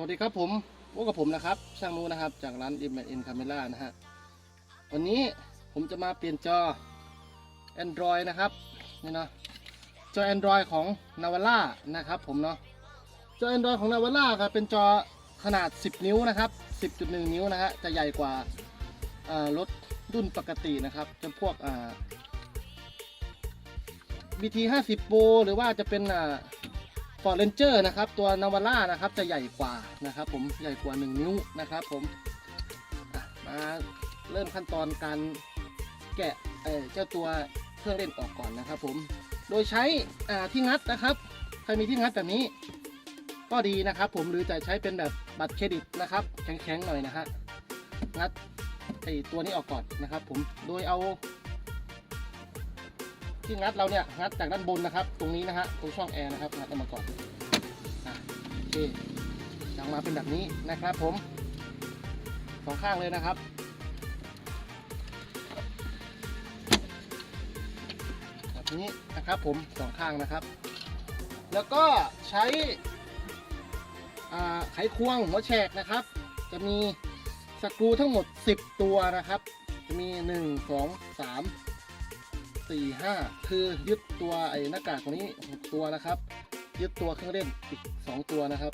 วัสดีครับผมพบกับผมนะครับ ช่างนูนะครับจากร้าน i m n Camera นะฮะ วันนี้ผมจะมาเปลี่ยนจอ Android นะครับนี่เนาะจอ Android ของ Navara นะครับผมเนาะจอ Android ของ Navara ครับเป็นจอขนาด 10 นิ้วนะครับ 10.1 นิ้วนะฮะจะใหญ่กว่าอ่ารถรุ่นปกตินะครับจะพวกอ่า BT 50 Pro หรือว่าจะเป็นอ่า ฟอร์เรนเจอร์นะครับ ตัวนาวาร่านะครับจะใหญ่กว่านะครับ ผมใหญ่กว่า 1 นิ้วนะครับ ผมมาเริ่มขั้นตอนการแกะเเจ้าตัวเครื่องเล่นออกก่อนนะครับ ผม โดยใช้ที่งัดนะครับ ใครมีที่งัดแบบนี้ ก็ดีนะครับ ผมหรือจะใช้เป็นแบบบัตรเครดิตนะครับ แข็งๆหน่อยนะฮะงัดไอตัวนี้ออกก่อนนะครับ ผมโดยเอา ที่งัดเราเนี่ยงัดจากด้านบนนะครับ ตรงนี้นะฮะตรงช่องแอร์นะครับงัดออกมาก่อนอะโอเคจะมาเป็นแบบนี้นะครับผมสองข้างเลยนะครับแบบนี้นะครับผมสองข้างนะครับ แล้วก็ใช้อ่าไขควงหัวแฉกนะครับ จะมีสกรูทั้งหมด 10 ตัวนะครับ จะมี 1 2 3 สี่ห้าคือยึดตัวไอ้หน้ากากตัวนี้หกตัวนะครับ ยึดตัวเครื่องเล่นอีกสองตัวนะครับ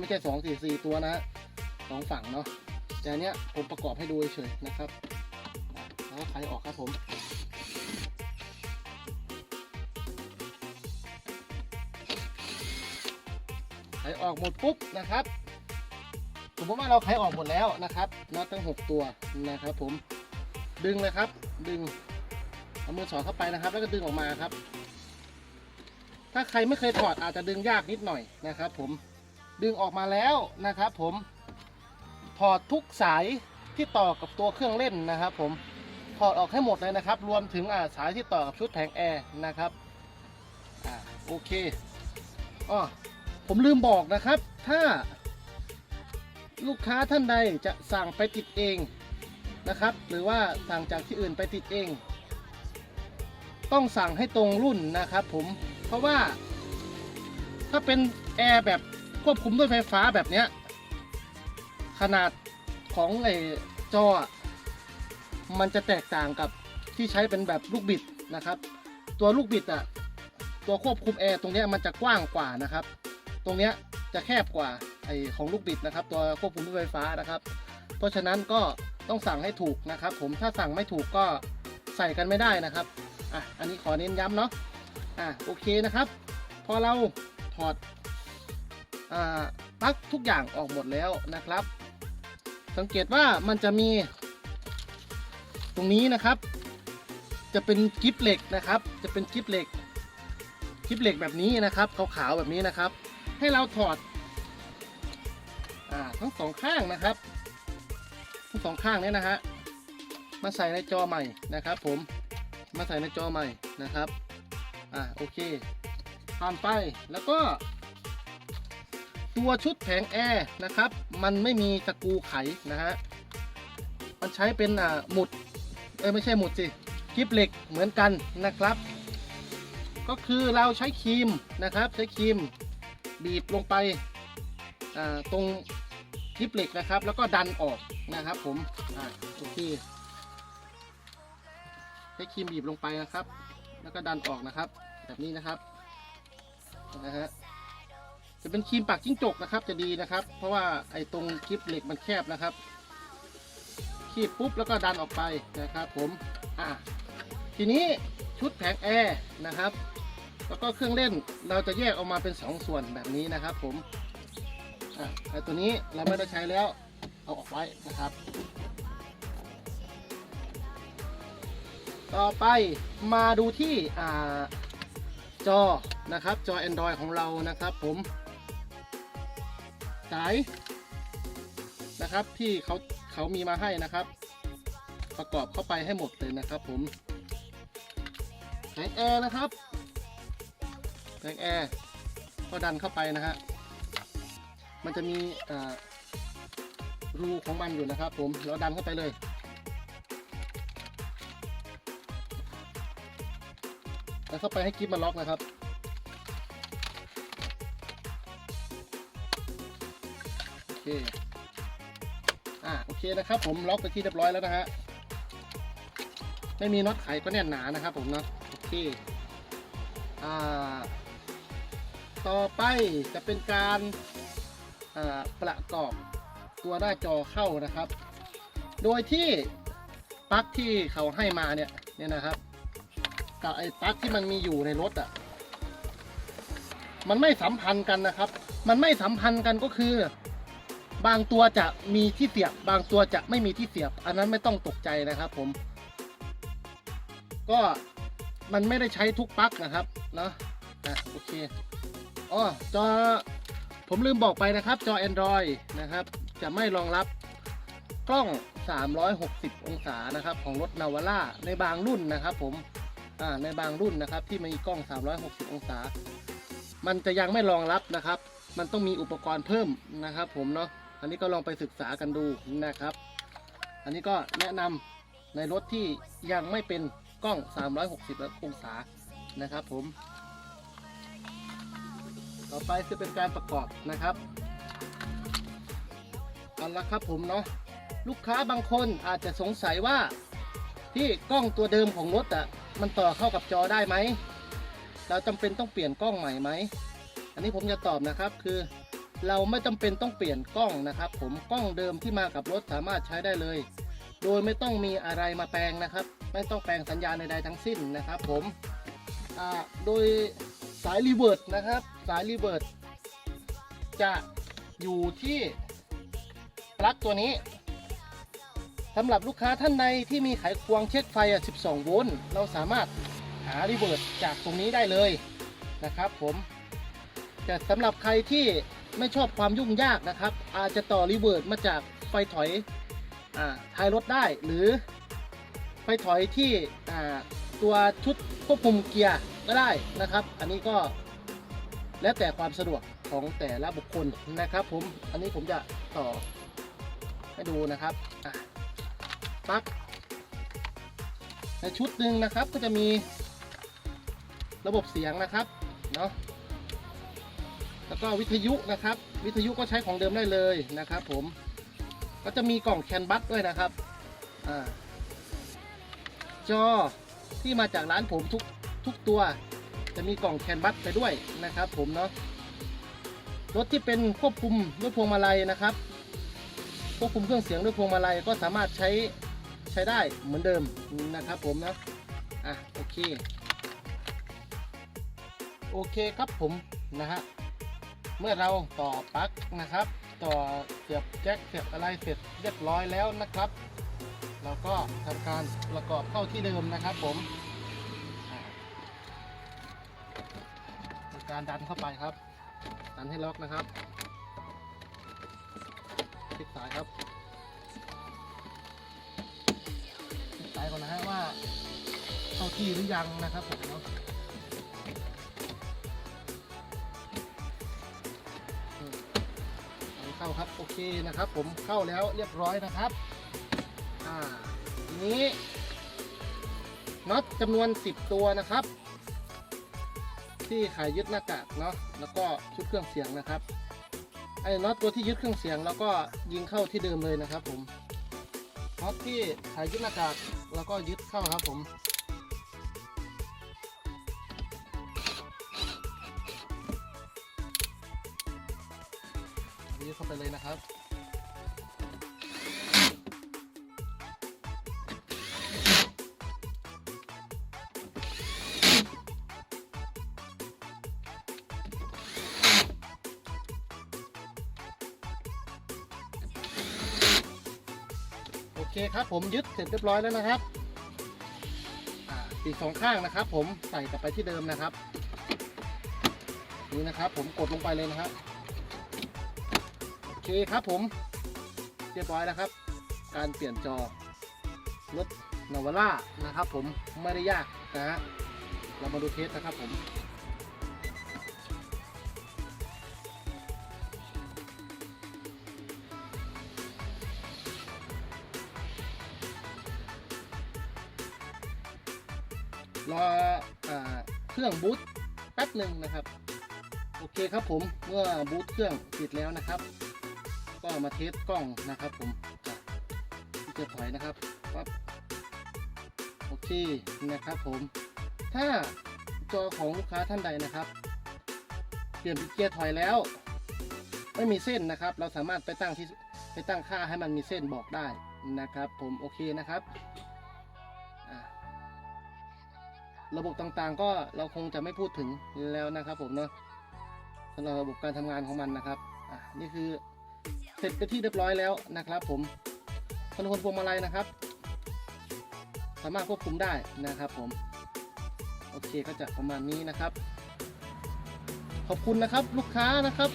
ไม่ใช่สองสี่สี่ตัวนะฮะสองฝั่งเนาะแต่อันเนี้ยผมประกอบให้ดูเฉยๆนะครับแล้วไขออกครับผมไขออกหมดปุ๊บนะครับสมมติว่าเราไขออกหมดแล้วนะครับน็อตทั้งหกตัวนะครับผมดึงเลยครับดึง เอามือสอดเข้าไปนะครับ แล้วก็ดึงออกมาครับ ถ้าใครไม่เคยถอดอาจจะดึงยากนิดหน่อยนะครับ ผมดึงออกมาแล้วนะครับ ผมถอดทุกสายที่ต่อกับตัวเครื่องเล่นนะครับ ผมถอดออกให้หมดเลยนะครับ รวมถึงสายที่ต่อกับชุดแผงแอร์นะครับอโอเคอ๋อผมลืมบอกนะครับ ถ้าลูกค้าท่านใดจะสั่งไปติดเองนะครับ หรือว่าสั่งจากที่อื่นไปติดเอง ต้องสั่งให้ตรงรุ่นนะครับผมเพราะว่าถ้าเป็นแอร์แบบควบคุมด้วยไฟฟ้าแบบเนี้ยขนาดของไอ้จอ มันจะแตกต่างกับที่ใช้เป็นแบบลูกบิดนะครับ ตัวลูกบิดอะตัวควบคุมแอร์ตรงเนี้ยมันจะกว้างกว่านะครับ ตรงเนี้ยจะแคบกว่าไอของลูกบิดนะครับ ตัวควบคุมด้วยไฟฟ้านะครับ เพราะฉะนั้นก็ต้องสั่งให้ถูกนะครับ ผมถ้าสั่งไม่ถูกก็ใส่กันไม่ได้นะครับ อะอันนี้ขอเน้นย้ำเนาะอะโอเคนะครับ พอเราถอดอ่าปลั๊กทุกอย่างออกหมดแล้วนะครับ สังเกตว่ามันจะมี ตรงนี้นะครับ จะเป็นกิฟเหล็กนะครับ จะเป็นกิฟเหล็กกิฟเหล็กแบบนี้นะครับขาวๆแบบนี้นะครับ ให้เราถอดอ่าทั้งสองข้างนะครับ ทั้งสองข้างเนี้นะฮะมาใส่ในจอใหม่นะครับผม มาใส่ในจอใหม่นะครับ อ่าโอเคผ่านไปแล้วก็ ตัวชุดแผงแอร์นะครับ มันไม่มีสกรูไขนะฮะ มันใช้เป็นอ่าหมุด เออไม่ใช่หมุดสิคลิปเหล็กเหมือนกันนะครับ ก็คือเราใช้ครีมนะครับ ใช้ครีมบีบลงไปอ่าตรงคลิปเหล็กนะครับ แล้วก็ดันออกนะครับผมอ่าโอเค ใช้ครีมบีบลงไปนะครับ แล้วก็ดันออกนะครับ แบบนี้นะครับนะฮะจะเป็นครีมปากจิ้งจกนะครับ จะดีนะครับ เพราะว่าไอ้ตรงคลิปเหล็กมันแคบนะครับคีบปุ๊บแล้วก็ดันออกไปนะครับผมอะทีนี้ชุดแผงแอร์นะครับ แล้วก็เครื่องเล่นเราจะแยกออกมาเป็น 2 ส่วนแบบนี้นะครับผมอะไอ้ตัวนี้เราไม่ได้ใช้แล้วเอาออกไว้นะครับ ต่อไปมาดูที่อ่าจอนะครับจอ Android ของเรานะครับผมสายนะครับที่เขาเขามีมาให้นะครับ ประกอบเข้าไปให้หมดเลยนะครับผมแผงแอร์นะครับแผงแอร์ก็ดันเข้าไปนะฮะมันจะมีรูของมันอยู่นะครับผมเราดันเข้าไปเลย แล้วเข้าไปให้กิฟมาล็อกนะครับ โอเค อ่า โอเคนะครับ ผมล็อกไปที่เรียบร้อยแล้วนะฮะ ไม่มีน็อตไขก็แน่นหนานะครับผมเนาะโอเค อ่า ต่อไปจะเป็นการอ่าประกอบตัวหน้าจอเข้านะครับ โดยที่ปลั๊กที่เขาให้มาเนี่ยเนี่ยนะครับ กับไอ้ปลั๊กที่มันมีอยู่ในรถอะ มันไม่สัมพันธ์กันนะครับ มันไม่สัมพันธ์กันก็คือ บางตัวจะมีที่เสียบ บางตัวจะไม่มีที่เสียบ อันนั้นไม่ต้องตกใจนะครับ ผม ก็มันไม่ได้ใช้ทุกปลั๊กนะครับเนาะอะโอเคอ๋อจอผมลืมบอกไปนะครับ จอ Android นะครับ จะไม่รองรับกล้อง 360 องศานะครับ ของรถนาวาร่าในบางรุ่นนะครับผม ในบางรุ่นนะครับ ที่มีกล้อง 360 องศา มันจะยังไม่รองรับนะครับ มันต้องมีอุปกรณ์เพิ่มนะครับ ผมเนาะอันนี้ก็ลองไปศึกษากันดูนะครับ อันนี้ก็แนะนำในรถที่ยังไม่เป็นกล้อง 360 องศานะครับ ผม ต่อไปจะเป็นการประกอบนะครับเอาละครับผมเนาะลูกค้าบางคนอาจจะสงสัยว่าที่กล้องตัวเดิมของรถอะ มันต่อเข้ากับจอได้ไหม เราจำเป็นต้องเปลี่ยนกล้องใหม่ไหม อันนี้ผมจะตอบนะครับคือ เราไม่จำเป็นต้องเปลี่ยนกล้องนะครับ ผมกล้องเดิมที่มากับรถสามารถใช้ได้เลย โดยไม่ต้องมีอะไรมาแปลงนะครับ ไม่ต้องแปลงสัญญาณใดๆทั้งสิ้นนะครับ ผมโดยสายรีเวิร์ดนะครับ สายรีเวิร์ดจะอยู่ที่ปลั๊กตัวนี้ สำหรับลูกค้าท่านใดที่มีไขควงเช็คไฟอะ12 โวลต์ เราสามารถหารีเวิร์ดจากตรงนี้ได้เลยนะครับผมแต่สำหรับใครที่ไม่ชอบความยุ่งยากนะครับ อาจจะต่อรีเวิร์ดมาจากไฟถอยอ่าท้ายรถได้ หรือไฟถอยที่อ่าตัวชุดควบคุมเกียร์ก็ได้นะครับ อันนี้ก็แล้วแต่ความสะดวกของแต่ละบุคคลนะครับผม อันนี้ผมจะต่อให้ดูนะครับอะ ปลั๊กในชุดหนึ่งนะครับก็จะมีระบบเสียงนะครับเนาะแล้วก็วิทยุนะครับ วิทยุก็ใช้ของเดิมได้เลยนะครับ ผมก็จะมีกล่องแคนบัสด้วยนะครับอาจอที่มาจากร้านผมทุกทุกตัว จะมีกล่องแคนบัสไปด้วยนะครับ ผมเนาะรถที่เป็นควบคุมด้วยพวงมาลัยนะครับควบคุมเครื่องเสียงด้วยพวงมาลัยก็สามารถใช้ ใช้ได้เหมือนเดิมนะครับผมนะอะโอเค โอเคครับผมนะฮะเมื่อเราต่อปลั๊กนะครับ ต่อเสียบแจ็คเสียบอะไรเสร็จเรียบร้อยแล้วนะครับ เราก็ทำการประกอบเข้าที่เดิมนะครับผมการดันเข้าไปครับ ดันให้ล็อกนะครับคลิกสายครับายก่อนนะฮะว่าเข้าที่หรือยังนะครับผมเนาะเข้าครับโอเคนะครับ ผมเข้าแล้วเรียบร้อยนะครับอ่าทีนี้น็อตจำนวน 10 ตัวนะครับ ที่ขายยึดหน้ากากเนาะแล้วก็ชุดเครื่องเสียงนะครับไอ้น็อตตัวที่ยึดเครื่องเสียง แล้วก็ยิงเข้าที่เดิมเลยนะครับผม น็อตที่ขายยึดหน้ากากแล้วก็ยึดเข้าครับผมยึดเข้าไปเลยนะครับ เคครับผมยึดเสร็จเรียบร้อยแล้วนะครับอีกสองข้างนะครับ ผมใส่กลับไปที่เดิมนะครับ นี่นะครับ ผมกดลงไปเลยนะครับโอเคครับผม เรียบร้อยแล้วครับ การเปลี่ยนจอรถนาวาร่านะครับ ผมไม่ได้ยากนะฮะเรามาดูเทสนะครับผม รออเครื่องบูตแป๊บหนึ่งนะครับ โอเคครับผมเมื่อบูตเครื่องติดแล้วนะครับ ก็มาเทสกล้องนะครับ ผมจะจะถอยนะครับปั๊บโอเคนะครับผม ถ้าจอของลูกค้าท่านใดนะครับ เปลี่ยนเป็นเกียร์ถอยแล้ว ไม่มีเส้นนะครับ เราสามารถไปตั้งที่ไปตั้งค่าให้มันมีเส้นบอกได้นะครับ ผมโอเคนะครับ ระบบต่างๆ ก็เราคงจะไม่พูดถึงแล้วนะครับผมเนาะสำหรับระบบการทำงานของมันนะครับอ่านี่คือเสร็จไปที่เรียบร้อยแล้วนะครับ ผมคอนโทรลพวงมาลัยนะครับ สามารถควบคุมได้นะครับ ผม โอเคก็จะประมาณนี้นะครับ ขอบคุณนะครับลูกค้านะครับ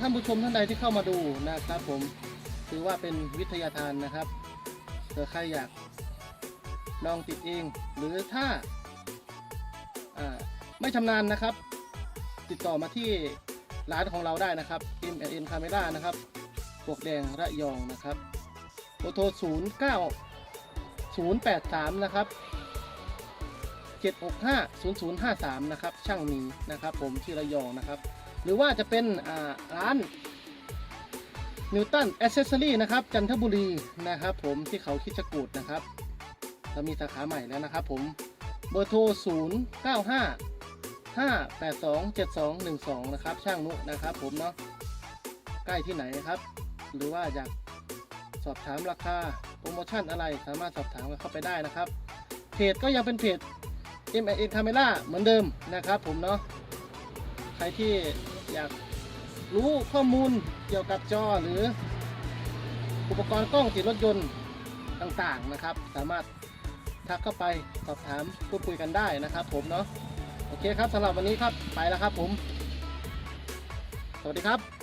ท่านผู้ชมท่านใดที่เข้ามาดูนะครับ ผมถือว่าเป็นวิทยาทานนะครับเผื่อใครอยากลองติดเอง หรือถ้า ไม่ชำนาญนะครับ ติดต่อมาที่ร้านของเราได้นะครับ m n Camera นะครับปวกแดงระยองนะครับโทรโทร0 9 0 8 3 นะครับ 765 0053 นะครับ ช่างมีนะครับ ผมที่ระยองนะครับ หรือว่าจะเป็นอ่าร้านนิวตันแอ c เซสซอรี่นะครับ จันทบุรีนะครับ ผมที่เขาคิดจกูดนะครับเรามีสาขาใหม่แล้วนะครับ ผมเบอร์โทร 0 9 5 5 8 2 7 2 1 2 นะครับ ช่างนุนะครับ ผมเนาะใกล้ที่ไหนครับ หรือว่าอยากสอบถามราคาโปรโมชั่นอะไรสามารถสอบถามกันเข้าไปได้นะครับเพจก็ยังเป็นเพจ m i n Camera เหมือนเดิมนะครับ ผมเนาะใครที่อยากรู้ข้อมูลเกี่ยวกับจอหรืออุปกรณ์กล้องติดรถยนต์ต่างๆนะครับ สามารถทักเข้าไปสอบถามพูดคุยกันได้นะครับ ผมเนาะ โอเคครับสำหรับวันนี้ครับไปแล้วครับผม สวัสดีครับ